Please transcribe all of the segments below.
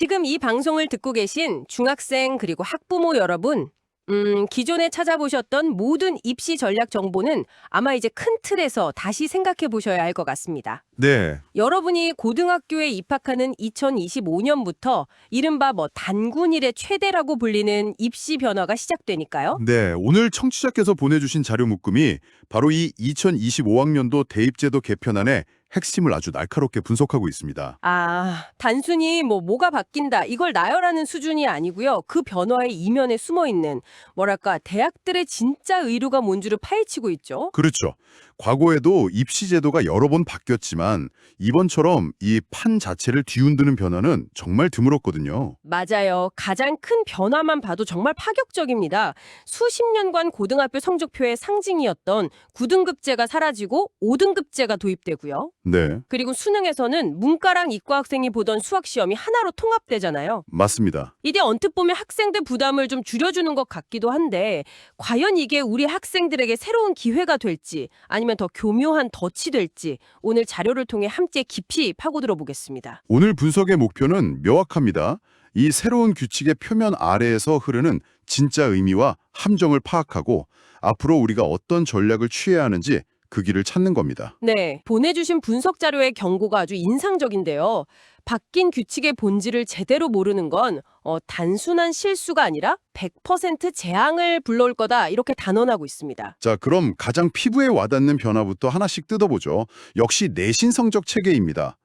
지금 이 방송을 듣고 계신 중학생 그리고 학부모 여러분, 음, 기존에 찾아보셨던 모든 입시 전략 정보는 아마 이제 큰 틀에서 다시 생각해 보셔야 할 것 같습니다. 네, 여러분이 고등학교에 입학하는 2025년부터 이른바 뭐 단군 일의 최대라고 불리는 입시 변화가 시작되니까요. 네. 오늘 청취자께서 보내주신 자료 묶음이 바로 이 2025학년도 대입제도 개편안의 핵심을 아주 날카롭게 분석하고 있습니다. 아, 단순히 뭐 뭐가 바뀐다 이걸 나열하는 수준이 아니고요. 그 변화의 이면에 숨어 있는 뭐랄까 대학들의 진짜 의료가 뭔지를 파헤치고 있죠. 그렇죠. 과거에도 입시 제도가 여러 번 바뀌었지만 이번처럼 이 판 자체를 뒤흔드는 변화는 정말 드물었거든요. 맞아요. 가장 큰 변화만 봐도 정말 파격적입니다. 수십 년간 고등학교 성적표의 상징이었던 9등급제가 사라지고 5등급제가 도입되고요. 네, 그리고 수능에서는 문과랑 이과 학생이 보던 수학 시험이 하나로 통합되잖아요. 맞습니다. 이게 언뜻 보면 학생들 부담을 좀 줄여주는 것 같기도 한데 과연 이게 우리 학생들에게 새로운 기회가 될지 아니면 더 교묘한 덫이 될지 오늘 자료를 통해 함께 깊이 파고들어 보겠습니다. 오늘 분석의 목표는 명확합니다. 이 새로운 규칙의 표면 아래에서 흐르는 진짜 의미와 함정을 파악하고 앞으로 우리가 어떤 전략을 취해야 하는지 그 길을 찾는 겁니다. 네, 보내주신 분석 자료의 경고가 아주 인상적인데요. 바뀐 규칙의 본질을 제대로 모르는 건 어, 단순한 실수가 아니라 100% 재앙을 불러올 거다 이렇게 단언하고 있습니다. 자, 그럼 가장 피부에 와닿는 변화부터 하나씩 뜯어보죠. 역시 내신 성적 체계입니다.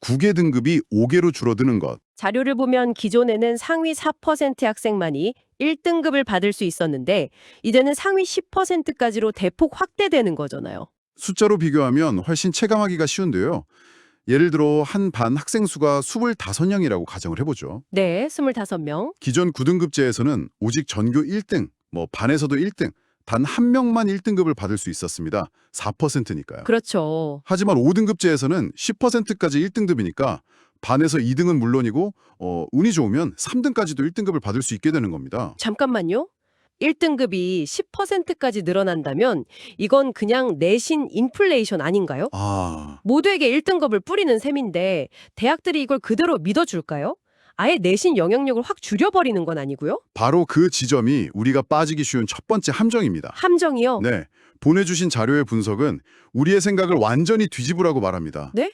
9개 등급이 5개로 줄어드는 것. 자료를 보면 기존에는 상위 4%의 학생만이 1등급을 받을 수 있었는데 이제는 상위 10%까지로 대폭 확대되는 거잖아요. 숫자로 비교하면 훨씬 체감하기가 쉬운데요. 예를 들어 한 반 학생 수가 25명이라고 가정을 해보죠. 네, 25명. 기존 9등급제에서는 오직 전교 1등, 뭐 반에서도 1등, 단 한 명만 1등급을 받을 수 있었습니다. 4%니까요. 그렇죠. 하지만 5등급제에서는 10%까지 1등급이니까 반에서 2등은 물론이고 어, 운이 좋으면 3등까지도 1등급을 받을 수 있게 되는 겁니다. 잠깐만요. 1등급이 10%까지 늘어난다면 이건 그냥 내신 인플레이션 아닌가요? 아, 모두에게 1등급을 뿌리는 셈인데 대학들이 이걸 그대로 믿어줄까요? 아예 내신 영향력을 확 줄여버리는 건 아니고요? 바로 그 지점이 우리가 빠지기 쉬운 첫 번째 함정입니다. 함정이요? 네, 보내주신 자료의 분석은 우리의 생각을 완전히 뒤집으라고 말합니다. 네?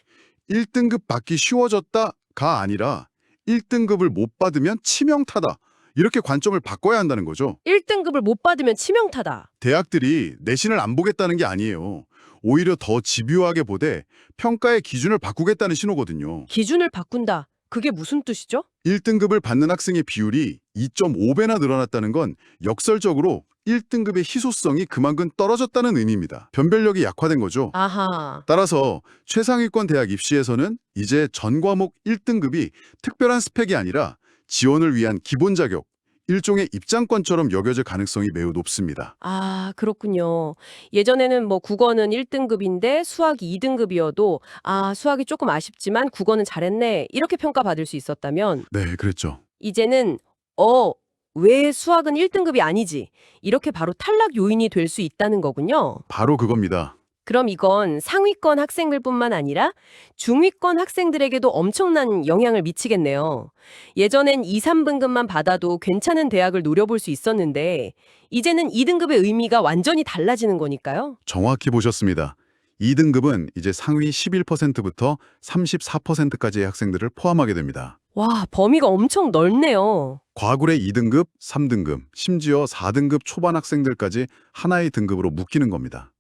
1등급 받기 쉬워졌다가 아니라 1등급을 못 받으면 치명타다. 이렇게 관점을 바꿔야 한다는 거죠. 1등급을 못 받으면 치명타다. 대학들이 내신을 안 보겠다는 게 아니에요. 오히려 더 집요하게 보되 평가의 기준을 바꾸겠다는 신호거든요. 기준을 바꾼다. 그게 무슨 뜻이죠? 1등급을 받는 학생의 비율이 2.5배나 늘어났다는 건 역설적으로 1등급의 희소성이 그만큼 떨어졌다는 의미입니다. 변별력이 약화된 거죠. 아하. 따라서 최상위권 대학 입시에서는 이제 전 과목 1등급이 특별한 스펙이 아니라 지원을 위한 기본 자격, 일종의 입장권처럼 여겨질 가능성이 매우 높습니다. 아, 그렇군요. 예전에는 뭐 국어는 1등급인데 수학이 2등급이어도 아, 수학이 조금 아쉽지만 국어는 잘했네. 이렇게 평가받을 수 있었다면 네, 그랬죠. 이제는 어, 왜 수학은 1등급이 아니지? 이렇게 바로 탈락 요인이 될 수 있다는 거군요. 바로 그겁니다. 그럼 이건 상위권 학생들뿐만 아니라 중위권 학생들에게도 엄청난 영향을 미치겠네요. 예전엔 2, 3등급만 받아도 괜찮은 대학을 노려볼 수 있었는데 이제는 2등급의 의미가 완전히 달라지는 거니까요. 정확히 보셨습니다. 2등급은 이제 상위 11%부터 34%까지의 학생들을 포함하게 됩니다. 와, 범위가 엄청 넓네요. 과굴의 2등급, 3등급, 심지어 4등급 초반 학생들까지 하나의 등급으로 묶이는 겁니다.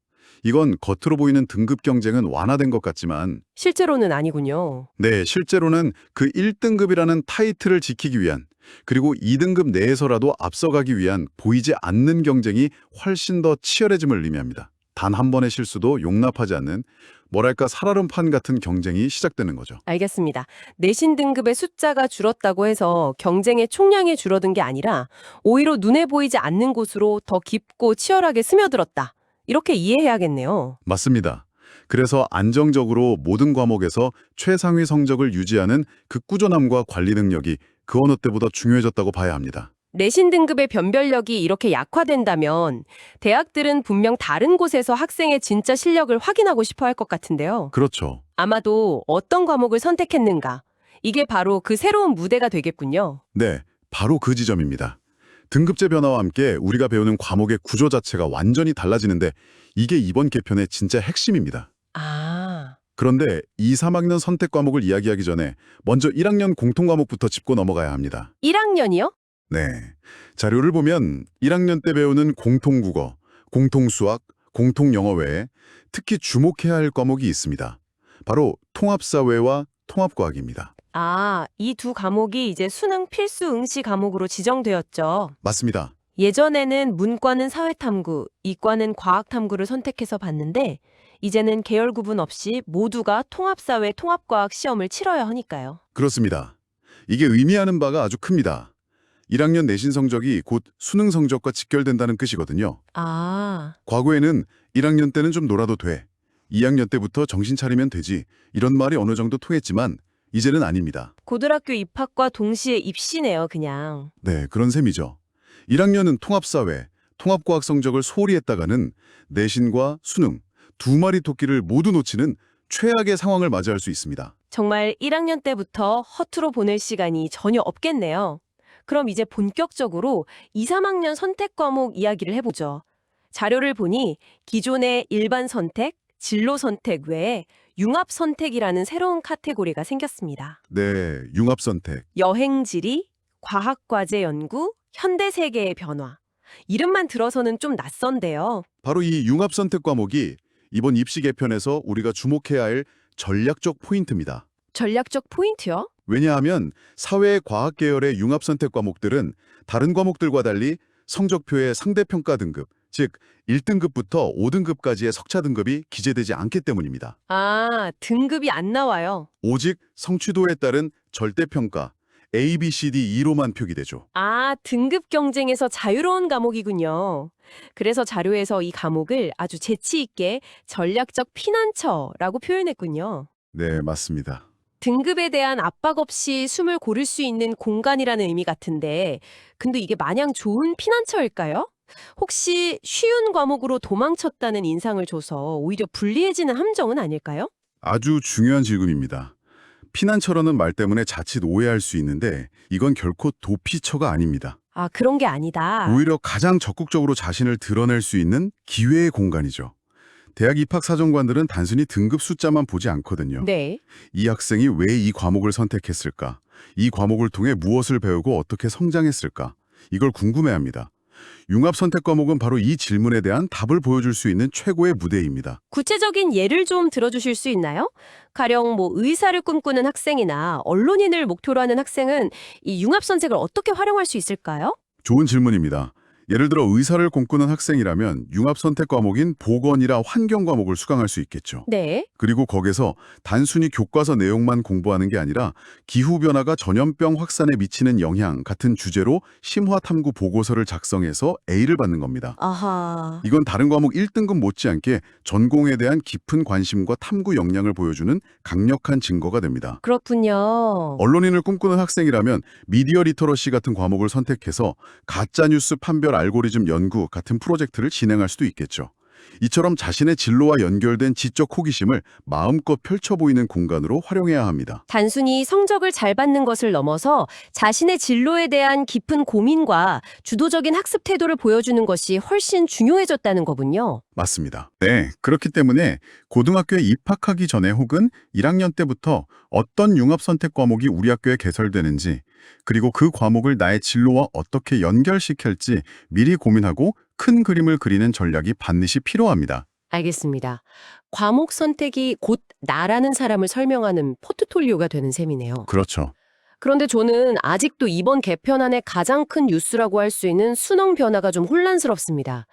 이건 겉으로 보이는 등급 경쟁은 완화된 것 같지만 실제로는 아니군요. 네, 실제로는 그 1등급이라는 타이틀을 지키기 위한 그리고 2등급 내에서라도 앞서가기 위한 보이지 않는 경쟁이 훨씬 더 치열해짐을 의미합니다. 단 한 번의 실수도 용납하지 않는 뭐랄까 살얼음판 같은 경쟁이 시작되는 거죠. 알겠습니다. 내신 등급의 숫자가 줄었다고 해서 경쟁의 총량이 줄어든 게 아니라 오히려 눈에 보이지 않는 곳으로 더 깊고 치열하게 스며들었다. 이렇게 이해해야겠네요. 맞습니다. 그래서 안정적으로 모든 과목에서 최상위 성적을 유지하는 그 꾸준함과 관리 능력이 그 어느 때보다 중요해졌다고 봐야 합니다. 내신 등급의 변별력이 이렇게 약화된다면 대학들은 분명 다른 곳에서 학생의 진짜 실력을 확인하고 싶어 할 것 같은데요. 그렇죠. 아마도 어떤 과목을 선택했는가, 이게 바로 그 새로운 무대가 되겠군요. 네, 바로 그 지점입니다. 등급제 변화와 함께 우리가 배우는 과목의 구조 자체가 완전히 달라지는데 이게 이번 개편의 진짜 핵심입니다. 아, 그런데 2, 3학년 선택 과목을 이야기하기 전에 먼저 1학년 공통 과목부터 짚고 넘어가야 합니다. 1학년이요? 네. 자료를 보면 1학년 때 배우는 공통국어, 공통수학, 공통영어 외에 특히 주목해야 할 과목이 있습니다. 바로 통합사회와 통합과학입니다. 아, 이 두 과목이 이제 수능 필수 응시 과목으로 지정되었죠. 맞습니다. 예전에는 문과는 사회탐구, 이과는 과학탐구를 선택해서 봤는데 이제는 계열 구분 없이 모두가 통합사회 통합과학 시험을 치러야 하니까요. 그렇습니다. 이게 의미하는 바가 아주 큽니다. 1학년 내신 성적이 곧 수능 성적과 직결된다는 뜻이거든요. 아, 과거에는 1학년 때는 좀 놀아도 돼. 2학년 때부터 정신 차리면 되지. 이런 말이 어느 정도 통했지만 이제는 아닙니다. 고등학교 입학과 동시에 입시네요, 그냥. 네, 그런 셈이죠. 1학년은 통합사회, 통합과학 성적을 소홀히 했다가는 내신과 수능, 두 마리 토끼를 모두 놓치는 최악의 상황을 맞이할 수 있습니다. 정말 1학년 때부터 허투루 보낼 시간이 전혀 없겠네요. 그럼 이제 본격적으로 2, 3학년 선택 과목 이야기를 해보죠. 자료를 보니 기존의 일반 선택, 진로 선택 외에 융합 선택이라는 새로운 카테고리가 생겼습니다. 네, 융합 선택. 여행 지리, 과학 과제 연구, 현대 세계의 변화. 이름만 들어서는 좀 낯선데요. 바로 이 융합 선택 과목이 이번 입시 개편에서 우리가 주목해야 할 전략적 포인트입니다. 전략적 포인트요? 왜냐하면 사회 과학 계열의 융합 선택 과목들은 다른 과목들과 달리 성적표의 상대평가 등급, 즉 1등급부터 5등급까지의 석차 등급이 기재되지 않기 때문입니다. 아, 등급이 안 나와요. 오직 성취도에 따른 절대평가 A, B, C, D, E로만 표기되죠. 아, 등급 경쟁에서 자유로운 과목이군요. 그래서 자료에서 이 과목을 아주 재치 있게 전략적 피난처라고 표현했군요. 네, 맞습니다. 등급에 대한 압박 없이 숨을 고를 수 있는 공간이라는 의미 같은데, 근데 이게 마냥 좋은 피난처일까요? 혹시 쉬운 과목으로 도망쳤다는 인상을 줘서 오히려 불리해지는 함정은 아닐까요? 아주 중요한 질문입니다. 피난처라는 말 때문에 자칫 오해할 수 있는데 이건 결코 도피처가 아닙니다. 아, 그런 게 아니다. 오히려 가장 적극적으로 자신을 드러낼 수 있는 기회의 공간이죠. 대학 입학 사정관들은 단순히 등급 숫자만 보지 않거든요. 네. 이 학생이 왜 이 과목을 선택했을까? 이 과목을 통해 무엇을 배우고 어떻게 성장했을까? 이걸 궁금해합니다. 융합 선택 과목은 바로 이 질문에 대한 답을 보여줄 수 있는 최고의 무대입니다. 구체적인 예를 좀 들어주실 수 있나요? 가령 뭐 의사를 꿈꾸는 학생이나 언론인을 목표로 하는 학생은 이 융합 선택을 어떻게 활용할 수 있을까요? 좋은 질문입니다. 예를 들어 의사를 꿈꾸는 학생이라면 융합 선택 과목인 보건이라 환경 과목을 수강할 수 있겠죠. 네. 그리고 거기서 단순히 교과서 내용만 공부하는 게 아니라 기후변화가 전염병 확산에 미치는 영향 같은 주제로 심화 탐구 보고서를 작성해서 A를 받는 겁니다. 아하. 이건 다른 과목 1등급 못지않게 전공에 대한 깊은 관심과 탐구 역량을 보여주는 강력한 증거가 됩니다. 그렇군요. 언론인을 꿈꾸는 학생이라면 미디어 리터러시 같은 과목을 선택해서 가짜뉴스 판별 알고리즘 연구 같은 프로젝트를 진행할 수도 있겠죠. 이처럼 자신의 진로와 연결된 지적 호기심을 마음껏 펼쳐 보이는 공간으로 활용해야 합니다. 단순히 성적을 잘 받는 것을 넘어서 자신의 진로에 대한 깊은 고민과 주도적인 학습 태도를 보여주는 것이 훨씬 중요해졌다는 거군요. 맞습니다. 네, 그렇기 때문에 고등학교에 입학하기 전에 혹은 1학년 때부터 어떤 융합 선택 과목이 우리 학교에 개설되는지 그리고 그 과목을 나의 진로와 어떻게 연결시킬지 미리 고민하고 큰 그림을 그리는 전략이 반드시 필요합니다. 알겠습니다. 과목 선택이 곧 나라는 사람을 설명하는 포트폴리오가 되는 셈이네요. 그렇죠. 그런데 저는 아직도 이번 개편안의 가장 큰 뉴스라고 할 수 있는 수능 변화가 좀 혼란스럽습니다.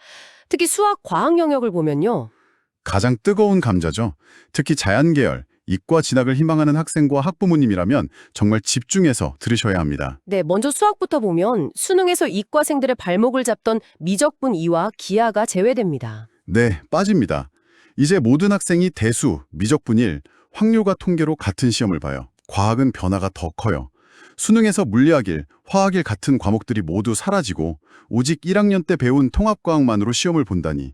특히 수학, 과학 영역을 보면요. 가장 뜨거운 감자죠. 특히 자연 계열, 이과 진학을 희망하는 학생과 학부모님이라면 정말 집중해서 들으셔야 합니다. 네, 먼저 수학부터 보면 수능에서 이과생들의 발목을 잡던 미적분 2와 기하가 제외됩니다. 네, 빠집니다. 이제 모든 학생이 대수, 미적분 1, 확률과 통계로 같은 시험을 봐요. 과학은 변화가 더 커요. 수능에서 물리학 1, 화학 1 같은 과목들이 모두 사라지고 오직 1학년 때 배운 통합과학만으로 시험을 본다니.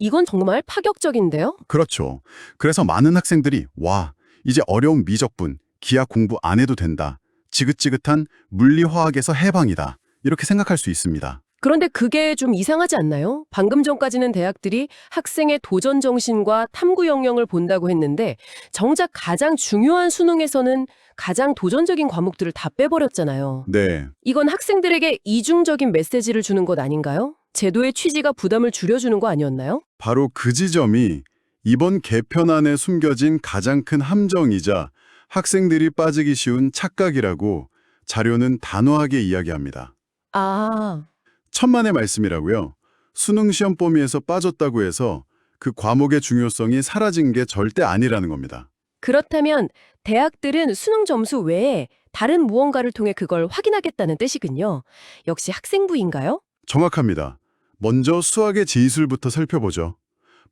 이건 정말 파격적인데요? 그렇죠. 그래서 많은 학생들이 와, 이제 어려운 미적분, 기하 공부 안 해도 된다. 지긋지긋한 물리화학에서 해방이다. 이렇게 생각할 수 있습니다. 그런데 그게 좀 이상하지 않나요? 방금 전까지는 대학들이 학생의 도전 정신과 탐구 영역을 본다고 했는데 정작 가장 중요한 수능에서는 가장 도전적인 과목들을 다 빼버렸잖아요. 네, 이건 학생들에게 이중적인 메시지를 주는 것 아닌가요? 제도의 취지가 부담을 줄여주는 거 아니었나요? 바로 그 지점이 이번 개편안에 숨겨진 가장 큰 함정이자 학생들이 빠지기 쉬운 착각이라고 자료는 단호하게 이야기합니다. 아, 천만의 말씀이라고요. 수능 시험 범위에서 빠졌다고 해서 그 과목의 중요성이 사라진 게 절대 아니라는 겁니다. 그렇다면 대학들은 수능 점수 외에 다른 무언가를 통해 그걸 확인하겠다는 뜻이군요. 역시 학생부인가요? 정확합니다. 먼저 수학의 지수부터 살펴보죠.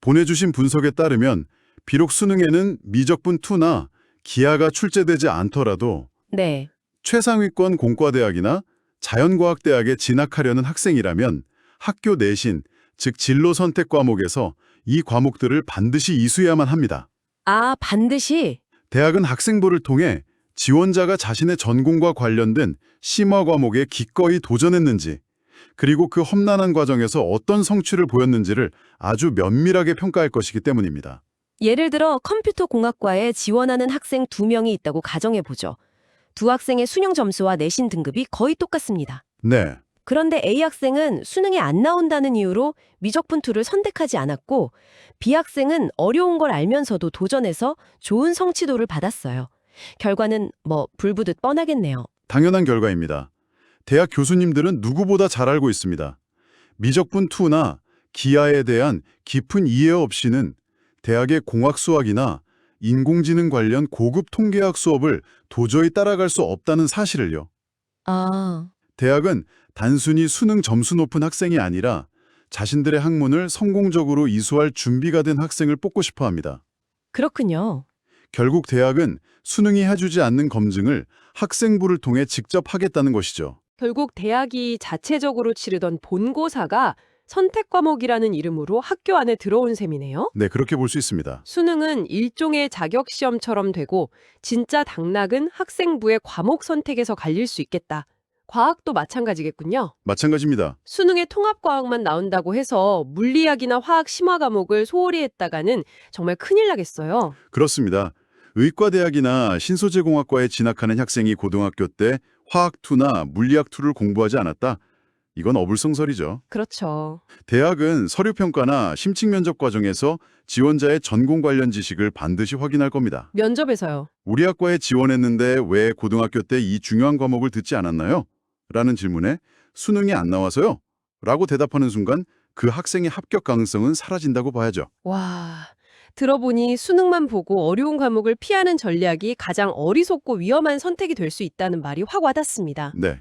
보내주신 분석에 따르면 비록 수능에는 미적분 2나 기하가 출제되지 않더라도 네. 최상위권 공과대학이나 자연과학대학에 진학하려는 학생이라면 학교 내신, 즉 진로 선택 과목에서 이 과목들을 반드시 이수해야만 합니다. 아, 반드시 대학은 학생부를 통해 지원자가 자신의 전공과 관련된 심화 과목에 기꺼이 도전했는지, 그리고 그 험난한 과정에서 어떤 성취를 보였는지를 아주 면밀하게 평가할 것이기 때문입니다. 예를 들어 컴퓨터 공학과에 지원하는 학생 두 명이 있다고 가정해 보죠. 두 학생의 수능 점수와 내신 등급이 거의 똑같습니다. 네, 그런데 A 학생은 수능에 안 나온다는 이유로 미적분 2를 선택하지 않았고 B 학생은 어려운 걸 알면서도 도전해서 좋은 성취도를 받았어요. 결과는 뭐 불부듯 뻔하겠네요. 당연한 결과입니다. 대학 교수님들은 누구보다 잘 알고 있습니다. 미적분 2나 기하에 대한 깊은 이해 없이는 대학의 공학 수학이나 인공지능 관련 고급 통계학 수업을 도저히 따라갈 수 없다는 사실을요. 아, 대학은 단순히 수능 점수 높은 학생이 아니라 자신들의 학문을 성공적으로 이수할 준비가 된 학생을 뽑고 싶어 합니다. 그렇군요. 결국 대학은 수능이 해주지 않는 검증을 학생부를 통해 직접 하겠다는 것이죠. 결국 대학이 자체적으로 치르던 본고사가 선택 과목이라는 이름으로 학교 안에 들어온 셈이네요. 네, 그렇게 볼 수 있습니다. 수능은 일종의 자격 시험처럼 되고 진짜 당락은 학생부의 과목 선택에서 갈릴 수 있겠다. 과학도 마찬가지겠군요. 마찬가지입니다. 수능에 통합과학만 나온다고 해서 물리학이나 화학 심화 과목을 소홀히 했다가는 정말 큰일 나겠어요. 그렇습니다. 의과대학이나 신소재공학과에 진학하는 학생이 고등학교 때 화학2나 물리학2를 공부하지 않았다? 이건 어불성설이죠. 그렇죠. 대학은 서류평가나 심층면접 과정에서 지원자의 전공 관련 지식을 반드시 확인할 겁니다. 면접에서요. 우리 학과에 지원했는데 왜 고등학교 때 이 중요한 과목을 듣지 않았나요? 라는 질문에 수능이 안 나와서요? 라고 대답하는 순간 그 학생의 합격 가능성은 사라진다고 봐야죠. 와, 들어보니 수능만 보고 어려운 과목을 피하는 전략이 가장 어리석고 위험한 선택이 될 수 있다는 말이 확 와닿습니다. 네,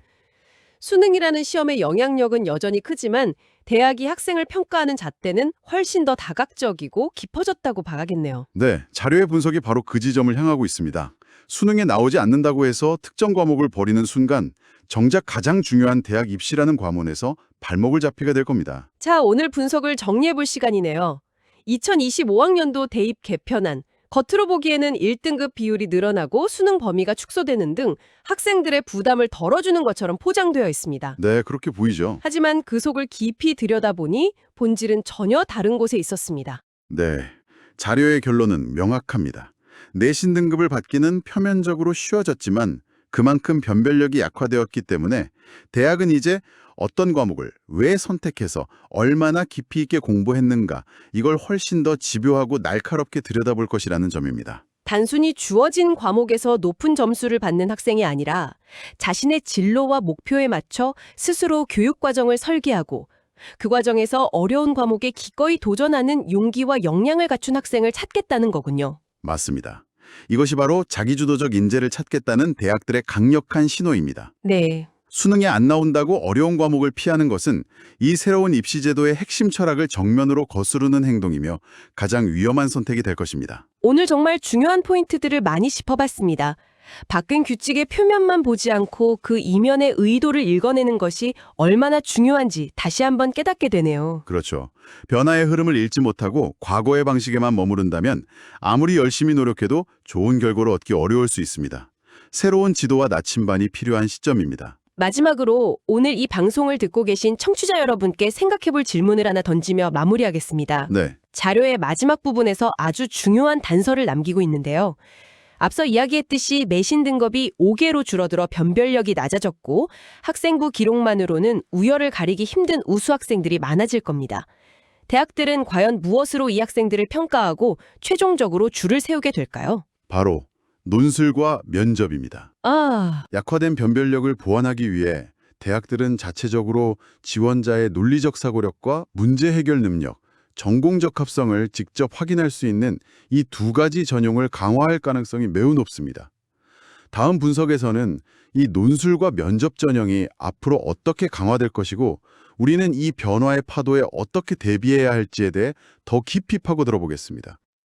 수능이라는 시험의 영향력은 여전히 크지만 대학이 학생을 평가하는 잣대는 훨씬 더 다각적이고 깊어졌다고 봐야겠네요. 네, 자료의 분석이 바로 그 지점을 향하고 있습니다. 수능에 나오지 않는다고 해서 특정 과목을 버리는 순간 정작 가장 중요한 대학 입시라는 과문에서 발목을 잡히게 될 겁니다. 자, 오늘 분석을 정리해 볼 시간이네요. 2025학년도 대입 개편안. 겉으로 보기에는 1등급 비율이 늘어나고 수능 범위가 축소되는 등 학생들의 부담을 덜어주는 것처럼 포장되어 있습니다. 네, 그렇게 보이죠. 하지만 그 속을 깊이 들여다보니 본질은 전혀 다른 곳에 있었습니다. 네, 자료의 결론은 명확합니다. 내신 등급을 받기는 표면적으로 쉬워졌지만 그만큼 변별력이 약화되었기 때문에 대학은 이제 어떤 과목을 왜 선택해서 얼마나 깊이 있게 공부했는가 이걸 훨씬 더 집요하고 날카롭게 들여다볼 것이라는 점입니다. 단순히 주어진 과목에서 높은 점수를 받는 학생이 아니라 자신의 진로와 목표에 맞춰 스스로 교육 과정을 설계하고 그 과정에서 어려운 과목에 기꺼이 도전하는 용기와 역량을 갖춘 학생을 찾겠다는 거군요. 맞습니다. 이것이 바로 자기주도적 인재를 찾겠다는 대학들의 강력한 신호입니다. 네. 수능에 안 나온다고 어려운 과목을 피하는 것은 이 새로운 입시 제도의 핵심 철학을 정면으로 거스르는 행동이며 가장 위험한 선택이 될 것입니다. 오늘 정말 중요한 포인트들을 많이 짚어봤습니다. 바뀐 규칙의 표면만 보지 않고 그 이면의 의도를 읽어내는 것이 얼마나 중요한지 다시 한번 깨닫게 되네요. 그렇죠. 변화의 흐름을 읽지 못하고 과거의 방식에만 머무른다면 아무리 열심히 노력해도 좋은 결과를 얻기 어려울 수 있습니다. 새로운 지도와 나침반이 필요한 시점입니다. 마지막으로 오늘 이 방송을 듣고 계신 청취자 여러분께 생각해볼 질문을 하나 던지며 마무리하겠습니다. 네. 자료의 마지막 부분에서 아주 중요한 단서를 남기고 있는데요. 앞서 이야기했듯이 매신 등급이 5개로 줄어들어 변별력이 낮아졌고 학생부 기록만으로는 우열을 가리기 힘든 우수 학생들이 많아질 겁니다. 대학들은 과연 무엇으로 이 학생들을 평가하고 최종적으로 줄을 세우게 될까요? 바로 논술과 면접입니다. 아, 약화된 변별력을 보완하기 위해 대학들은 자체적으로 지원자의 논리적 사고력과 문제 해결 능력, 전공적 합성을 직접 확인할 수 있는 이 두 가지 전용을 강화할 가능성이 매우 높습니다. 다음 분석에서는 이 논술과 면접 전형이 앞으로 어떻게 강화될 것이고 우리는 이 변화의 파도에 어떻게 대비해야 할지에 대해 더 깊이 파고 들어 보겠습니다.